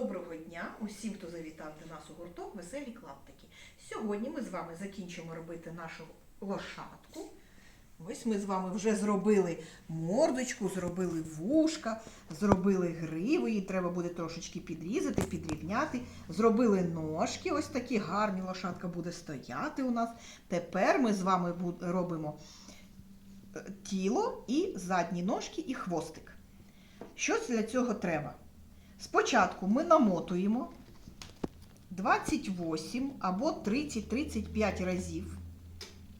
Доброго дня усім, хто завітав до нас у гурток Веселі клаптики. Сьогодні ми з вами закінчимо робити нашу лошадку. Ось ми з вами вже зробили мордочку, зробили вушка, зробили гриву, її треба буде трошечки підрізати, підрівняти. Зробили ножки, ось такі гарні лошадка буде стояти у нас. Тепер ми з вами робимо е, тіло і задні ножки і хвостик. Що для цього треба? Спочатку ми намотуємо 28 або 30-35 разів.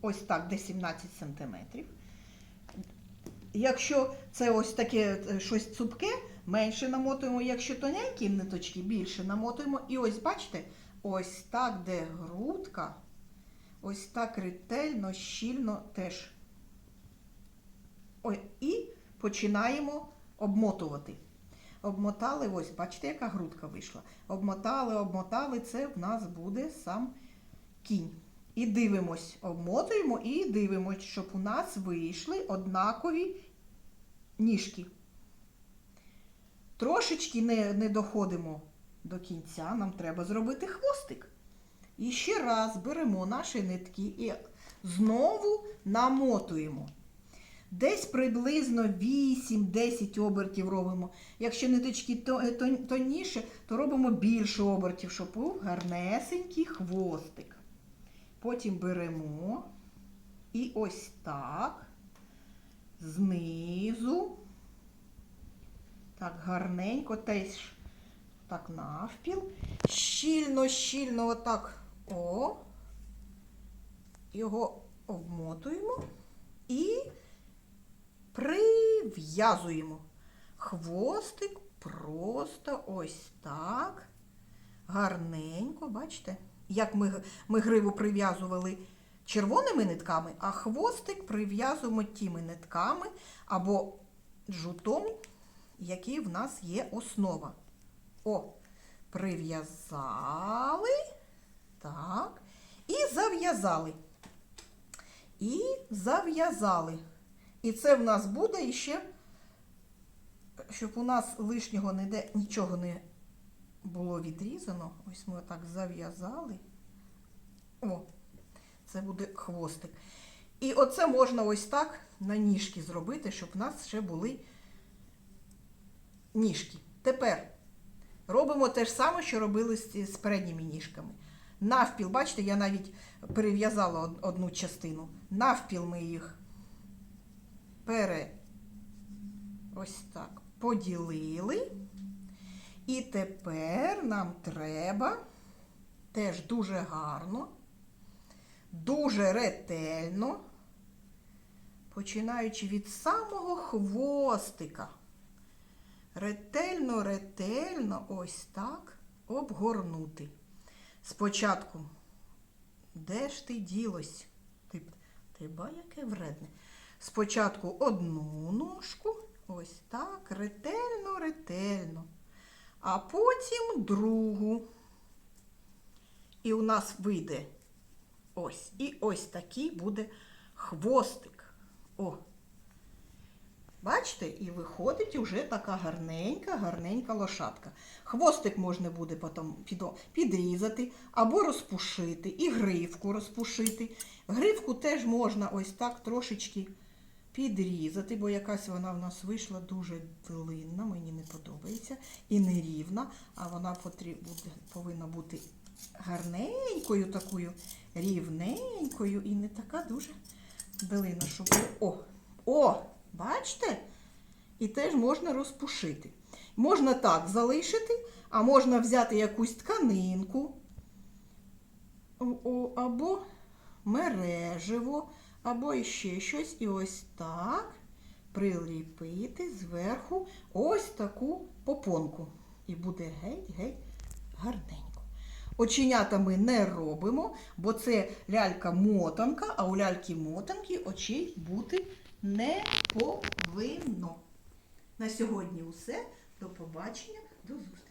Ось так, де 17 сантиметрів. Якщо це ось таке е, щось цупке, менше намотуємо. Якщо тоненькі ниточки, більше намотуємо. І ось бачите, ось так, де грудка, ось так ретельно, щільно теж. І починаємо обмотувати. Обмотали, ось, бачите, яка грудка вийшла. Обмотали, обмотали, це в нас буде сам кінь. І дивимось, обмотуємо і дивимось, щоб у нас вийшли однакові ніжки. Трошечки не, не доходимо до кінця, нам треба зробити хвостик. І ще раз беремо наші нитки і знову намотуємо. Десь приблизно 8-10 обертів робимо. Якщо ниточки то- е, тонніше, то робимо більше обертів, щоб був гарнесенький хвостик. Потім беремо і ось так, знизу, так гарненько, теж так навпіл. Щільно, щільно, отак, о, його обмотуємо і прив'язуємо. Хвостик просто ось так. Гарненько, бачите? Як ми, ми гриву прив'язували червоними нитками, а хвостик прив'язуємо тими нитками або жутом, який в нас є основа. О, прив'язали. Так. І зав'язали. І зав'язали. І це в нас буде іще, щоб у нас лишнього ніде нічого не було відрізано. Ось ми отак зав'язали. О, це буде хвостик. І оце можна ось так на ніжки зробити, щоб в нас ще були ніжки. Тепер робимо те ж саме, що робили з, передніми ніжками. Навпіл, бачите, я навіть перев'язала одну частину. Навпіл ми їх пере ось так поділили. І тепер нам треба теж дуже гарно, дуже ретельно, починаючи від самого хвостика. Ретельно, ретельно ось так обгорнути. Спочатку, де ж ти ділось? Ти, ти ба, яке вредне. Спочатку одну ножку, ось так, ретельно, ретельно. А потім другу. І у нас вийде ось. І ось такий буде хвостик. О. Бачите, і виходить уже така гарненька, гарненька лошадка. Хвостик можна буде потім підрізати або розпушити, і гривку розпушити. Гривку теж можна ось так трошечки підрізати, бо якась вона в нас вийшла дуже длинна, мені не подобається, і нерівна, а вона повинна бути гарненькою, такою рівненькою і не така дуже длинна, щоб. О! О! Бачите? І теж можна розпушити. Можна так залишити, а можна взяти якусь тканинку або мереживо, або іще щось. І ось так приліпити зверху ось таку попонку. І буде геть-геть гарненько. Оченята ми не робимо, бо це лялька-мотанка, а у ляльки-мотанки очей бути не повинно. На сьогодні усе. До побачення, до зустрічі.